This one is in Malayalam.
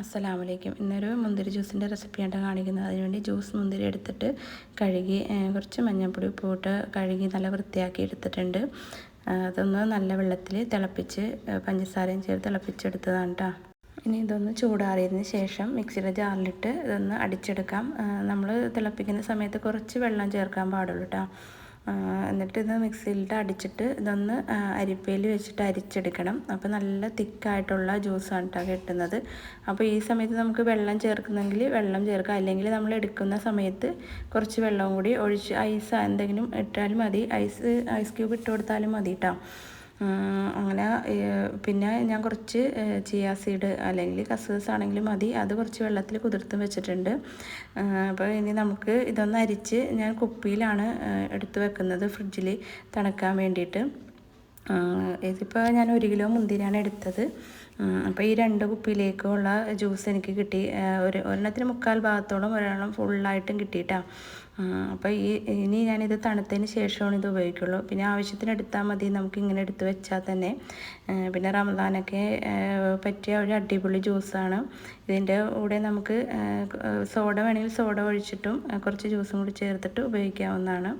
അസ്സലാമലൈക്കും. ഇന്നൊരു മുന്തിരി ജ്യൂസിന്റെ റെസിപ്പിയാണ് കാണിക്കുന്നത്. അതിനുവേണ്ടി ജ്യൂസ് മുന്തിരി എടുത്തിട്ട് കഴുകി കുറച്ച് മഞ്ഞൾപ്പൊടി ഉപ്പിട്ട് കഴുകി നല്ല വൃത്തിയാക്കി എടുത്തിട്ടുണ്ട്. അതൊന്ന് നല്ല വെള്ളത്തിൽ തിളപ്പിച്ച് പഞ്ചസാരയും ചേർത്ത് തിളപ്പിച്ചെടുത്തതാണ് കേട്ടോ ഇനി ഇതൊന്ന് ചൂടാറിയതിന് ശേഷം മിക്സിയുടെ ജാറിലിട്ട് ഇതൊന്ന് അടിച്ചെടുക്കാം. നമ്മൾ തിളപ്പിക്കുന്ന സമയത്ത് കുറച്ച് വെള്ളം ചേർക്കാൻ പാടുള്ളൂ കേട്ടോ എന്നിട്ട് ഇത് മിക്സിയിലിട്ട് അടിച്ചിട്ട് ഇതൊന്ന് അരിപ്പയിൽ വെച്ചിട്ട് അരിച്ചെടുക്കണം. അപ്പോൾ നല്ല തിക്കായിട്ടുള്ള ജ്യൂസാണ് കേട്ടോ കിട്ടുന്നത്. അപ്പോൾ ഈ സമയത്ത് നമുക്ക് വെള്ളം ചേർക്കുന്നെങ്കിൽ വെള്ളം ചേർക്കുക അല്ലെങ്കിൽ നമ്മൾ എടുക്കുന്ന സമയത്ത് കുറച്ച് വെള്ളവും കൂടി ഒഴിച്ച് ഐസ് എന്തെങ്കിലും ഇട്ടാലും മതി. ഐസ് ഐസ് ക്യൂബ് ഇട്ട് കൊടുത്താലും മതി കേട്ടോ അങ്ങനെ പിന്നെ ഞാൻ കുറച്ച് ചിയ സീഡ് അല്ലെങ്കിൽ കസൂസ് ആണെങ്കിലും മതി. അത് കുറച്ച് വെള്ളത്തിൽ കുതിർത്തും വെച്ചിട്ടുണ്ട്. അപ്പോൾ ഇനി നമുക്ക് ഇതൊന്ന് അരിച്ച് ഞാൻ കുപ്പിയിലാണ് എടുത്ത് വെക്കുന്നത് ഫ്രിഡ്ജിൽ തണുക്കാൻ വേണ്ടിയിട്ട്. ഇതിപ്പോൾ ഞാൻ ഒരു കിലോ മുന്തിരിയാണ് എടുത്തത്. അപ്പോൾ ഈ രണ്ട് കുപ്പിയിലേക്കുള്ള ജ്യൂസ് എനിക്ക് കിട്ടി. ഒരു ഒരെണ്ണത്തിന് മുക്കാൽ ഭാഗത്തോളം ഒരെണ്ണം ഫുള്ളായിട്ടും കിട്ടിയിട്ടാണ് അപ്പോൾ ഈ ഇനി ഞാനിത് തണുത്തതിന് ശേഷമാണ് ഇത് ഉപയോഗിക്കുള്ളൂ. പിന്നെ ആവശ്യത്തിന് എടുത്താൽ മതി നമുക്ക് ഇങ്ങനെ എടുത്ത് വെച്ചാൽ തന്നെ. പിന്നെ റമദാനൊക്കെ പറ്റിയ ഒരു അടിപൊളി ജ്യൂസാണ് ഇതിന്റെ കൂടെ നമുക്ക് സോഡ വേണമെങ്കിൽ സോഡ ഒഴിച്ചിട്ടും കുറച്ച് ജ്യൂസും കൂടി ചേർത്തിട്ട് ഉപയോഗിക്കാവുന്നതാണ്.